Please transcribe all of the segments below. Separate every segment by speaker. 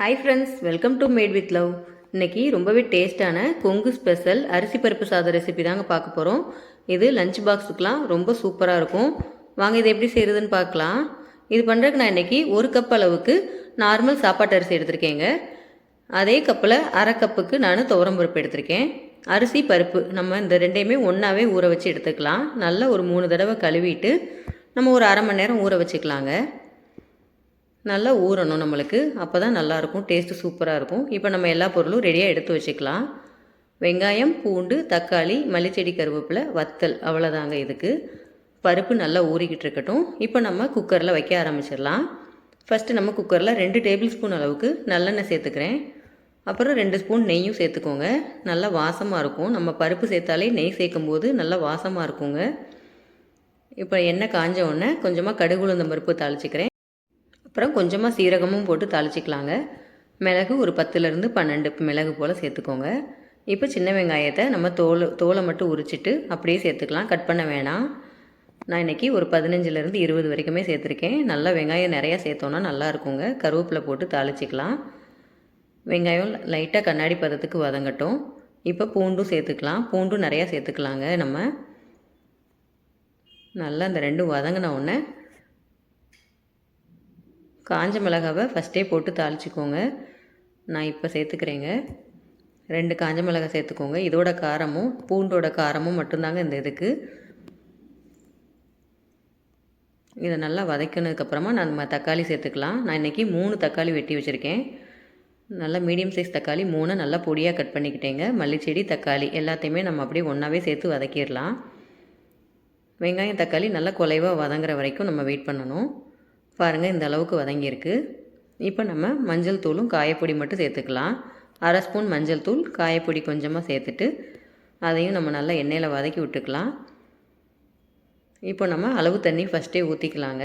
Speaker 1: Hi friends welcome to made with love இன்றைக்கி ரொம்பவே டேஸ்ட்டான கொங்கு ஸ்பெஷல் அரிசி பருப்பு சாதம் ரெசிபி தாங்க பார்க்க போகிறோம் இது லஞ்ச் பாக்ஸுக்கெலாம் ரொம்ப சூப்பராக இருக்கும். வாங்க இதை எப்படி செய்கிறதுன்னு பார்க்கலாம். இது பண்ணுறதுக்கு நான் இன்னைக்கு ஒரு கப் அளவுக்கு நார்மல் சாப்பாட்டு அரிசி எடுத்திருக்கேங்க. அதே கப்பில் அரை கப்புக்கு நான் துவரம் பருப்பு எடுத்திருக்கேன். அரிசி பருப்பு நம்ம இந்த ரெண்டையுமே ஒன்றாவே ஊற வச்சு எடுத்துக்கலாம். நல்லா ஒரு மூணு தடவை கழுவிட்டு நம்ம ஒரு அரை மணி நேரம் ஊற வச்சுக்கலாங்க. நல்லா ஊறணும் நம்மளுக்கு. அப்போ தான் நல்லாயிருக்கும். டேஸ்ட்டு சூப்பராக இருக்கும் இப்போ நம்ம எல்லா பொருளும் ரெடியாக எடுத்து வச்சுக்கலாம். வெங்காயம் பூண்டு தக்காளி மல்லிச்செடி கருவேப்பிலை வத்தல். அவ்வளோதாங்க இதுக்கு. பருப்பு நல்லா ஊறிக்கிட்டு இருக்கட்டும். இப்போ நம்ம குக்கரில் வைக்க ஆரம்பிச்சிடலாம். ஃபஸ்ட்டு நம்ம குக்கரில் ரெண்டு டேபிள் ஸ்பூன் அளவுக்கு நல்லெண்ணெய் சேர்த்துக்கிறேன். அப்புறம் ரெண்டு ஸ்பூன் நெய்யும் சேர்த்துக்கோங்க. நல்லா வாசமாக இருக்கும். நம்ம பருப்பு சேர்த்தாலே நெய் சேர்க்கும் போது நல்லா வாசமாக இருக்குங்க. இப்போ எண்ணெய் காஞ்ச உடனே கொஞ்சமாக கடுகு உளுந்தம் பருப்பு தாளிச்சிக்கிறேன். அப்புறம் கொஞ்சமாக சீரகமும் போட்டு தாளிச்சிக்கலாங்க. மிளகு ஒரு பத்துலேருந்து பன்னெண்டு மிளகு போல் சேர்த்துக்கோங்க. இப்போ சின்ன வெங்காயத்தை நம்ம தோல் தோலை மட்டும் உரிச்சிட்டு அப்படியே சேர்த்துக்கலாம். கட் பண்ண வேணாம். நான் இன்றைக்கி ஒரு பதினஞ்சுலேருந்து இருபது வரைக்குமே சேர்த்துருக்கேன். நல்லா வெங்காயம் நிறையா சேர்த்தோன்னா நல்லா இருக்குங்க. கருவேப்பிலை போட்டு தாளிச்சிக்கலாம். வெங்காயம் லைட்டாக கண்ணாடி பதத்துக்கு வதங்கட்டும். இப்போ பூண்டும் சேர்த்துக்கலாம். பூண்டும் நிறையா சேர்த்துக்கலாங்க நம்ம. நல்லா அந்த ரெண்டும் வதங்கின உடனே காஞ்ச மிளகாவை ஃபஸ்ட்டே போட்டு தாளிச்சிக்கோங்க. நான் இப்போ சேர்த்துக்கிறேங்க. ரெண்டு காஞ்ச மிளகாய் சேர்த்துக்கோங்க. இதோட காரமும் பூண்டோட காரமும் மட்டும்தாங்க இந்த இதுக்கு. இதை நல்லா வதக்கினதுக்கப்புறமா நம்ம தக்காளி சேர்த்துக்கலாம். நான் இன்றைக்கி மூணு தக்காளி வெட்டி வச்சுருக்கேன். நல்லா மீடியம் சைஸ் தக்காளி மூணு நல்லா பொடியாக கட் பண்ணிக்கிட்டேங்க. மல்லிச்செடி தக்காளி எல்லாத்தையுமே நம்ம அப்படியே ஒன்றாவே சேர்த்து வதக்கிடலாம். வெங்காயம் தக்காளி நல்லா குலைவாக வதங்குற வரைக்கும் நம்ம வெயிட் பண்ணணும். பாருங்கள் இந்த அளவுக்கு வதங்கியிருக்கு. இப்போ நம்ம மஞ்சள் தூளும் காயப்பொடி மட்டும் சேர்த்துக்கலாம். அரை ஸ்பூன் மஞ்சள் தூள் காயப்பொடி கொஞ்சமாக சேர்த்துட்டு அதையும் நம்ம நல்லா எண்ணெயில் வதக்கி விட்டுக்கலாம். இப்போ நம்ம அளவு தண்ணி ஃபஸ்ட்டே ஊற்றிக்கலாங்க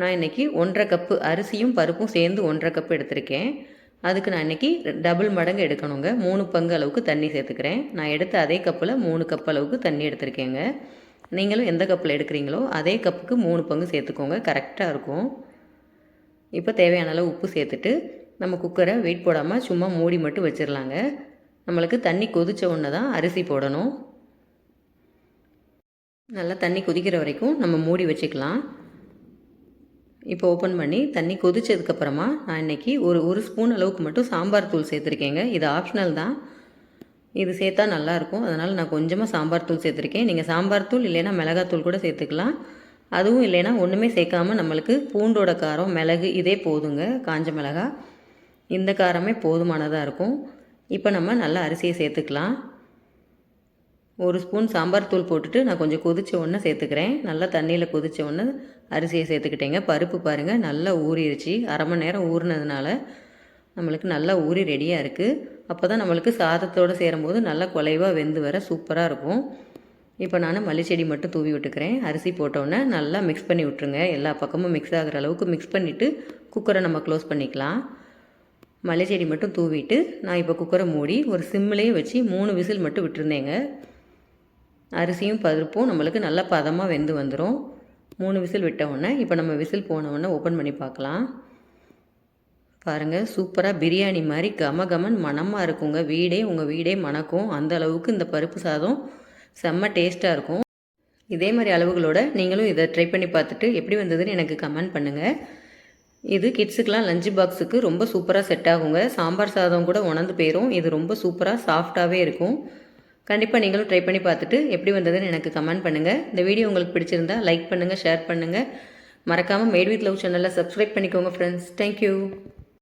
Speaker 1: நான் இன்றைக்கி ஒன்றரை கப்பு அரிசியும் பருப்பும் சேர்ந்து ஒன்றரை கப்பு எடுத்திருக்கேன். அதுக்கு நான் இன்றைக்கி டபுள் மடங்கு எடுக்கணுங்க. மூணு பங்கு அளவுக்கு தண்ணி சேர்த்துக்கிறேன். நான் எடுத்த அதே கப்பில் மூணு கப் அளவுக்கு தண்ணி எடுத்திருக்கேங்க. நீங்களும் எந்த கப்பில் எடுக்கிறீங்களோ அதே கப்புக்கு மூணு பங்கு சேர்த்துக்கோங்க. கரெக்டாக இருக்கும். இப்போ தேவையான அளவு உப்பு சேர்த்துட்டு நம்ம குக்கரை வெயிட் போடாமல் சும்மா மூடி மட்டும் வச்சிடலாங்க நம்மளுக்கு தண்ணி கொதித்த உடனே தான் அரிசி போடணும். நல்லா தண்ணி கொதிக்கிற வரைக்கும் நம்ம மூடி வச்சுக்கலாம். இப்போ ஓப்பன் பண்ணி தண்ணி கொதிச்சதுக்கப்புறமா நான் இன்றைக்கி ஒரு ஒரு ஸ்பூன் அளவுக்கு மட்டும் சாம்பார் தூள் சேர்த்துருக்கேங்க. இது ஆப்ஷனல் தான். இது சேர்த்தா நல்லாயிருக்கும். அதனால் நான் கொஞ்சமாக சாம்பார் தூள் சேர்த்துருக்கேன். நீங்கள் சாம்பார் தூள் இல்லைன்னா மிளகாத்தூள் கூட சேர்த்துக்கலாம். அதுவும் இல்லைன்னா ஒன்றுமே சேர்க்காம நம்மளுக்கு பூண்டோட காரம் மிளகு இதே போதுங்க. காஞ்ச மிளகா. இந்த காரமே போதுமானதாக இருக்கும். இப்போ நம்ம நல்லா அரிசியை சேர்த்துக்கலாம். ஒரு ஸ்பூன் சாம்பார் தூள் போட்டுட்டு நான் கொஞ்சம் கொதிச்ச உடனே சேர்த்துக்கிறேன். நல்லா தண்ணியில் கொதிச்ச உடனே அரிசியை சேர்த்துக்கிட்டேங்க. பருப்பு பாருங்கள் நல்லா ஊறிடுச்சு அரை மணி நேரம் ஊறினதுனால நம்மளுக்கு நல்லா ஊறி ரெடியாக இருக்குது அப்போ தான் நம்மளுக்கு சாதத்தோடு சேரும்போது நல்லா குலைவாக வெந்து வர சூப்பராக இருக்கும். இப்போ நான் மல்லிச்செடி மட்டும் தூவி விட்டுக்கிறேன். அரிசி போட்டோன்னே நல்லா மிக்ஸ் பண்ணி விட்ருங்க எல்லா பக்கமும் மிக்ஸ் ஆகிற அளவுக்கு மிக்ஸ் பண்ணிவிட்டு குக்கரை நம்ம க்ளோஸ் பண்ணிக்கலாம். மல்லிச்செடி மட்டும் தூவிட்டு நான் இப்போ குக்கரை மூடி ஒரு சிம்மிலேயே வச்சு மூணு விசில் மட்டும் விட்டுருந்தேங்க. அரிசியும் பருப்பும் நம்மளுக்கு நல்லா பதமாக வெந்து வந்துடும் மூணு விசில் விட்ட உடனே இப்போ நம்ம விசில் போன உடனே ஓப்பன் பண்ணி பார்க்கலாம். பாருங்கள் சூப்பராக பிரியாணி மாதிரி கம கமன் மணமாக இருக்குங்க. வீடே உங்கள் வீடே மணக்கும். அந்த அளவுக்கு இந்த பருப்பு சாதம் செம்ம டேஸ்ட்டாக இருக்கும். இதே மாதிரி அளவுகளோட நீங்களும் இதை ட்ரை பண்ணி பார்த்துட்டு எப்படி வந்ததுன்னு எனக்கு கமெண்ட் பண்ணுங்கள் இது கிட்ஸுக்கெலாம் லஞ்ச் பாக்ஸுக்கு ரொம்ப சூப்பராக செட் ஆகுங்க. சாம்பார் சாதம் கூட உணர்ந்து போயிடும் இது ரொம்ப சூப்பராக சாஃப்டாகவே இருக்கும். கண்டிப்பாக நீங்களும் ட்ரை பண்ணி பார்த்துட்டு எப்படி வந்ததுன்னு எனக்கு கமெண்ட் பண்ணுங்கள் இந்த வீடியோ உங்களுக்கு பிடிச்சிருந்தா லைக் பண்ணுங்கள் ஷேர் பண்ணுங்கள் மறக்காமல் மேட் வித் லவ் சேனலில் சப்ஸ்கிரைப் பண்ணிக்கோங்க ஃப்ரெண்ட்ஸ் தேங்க்யூ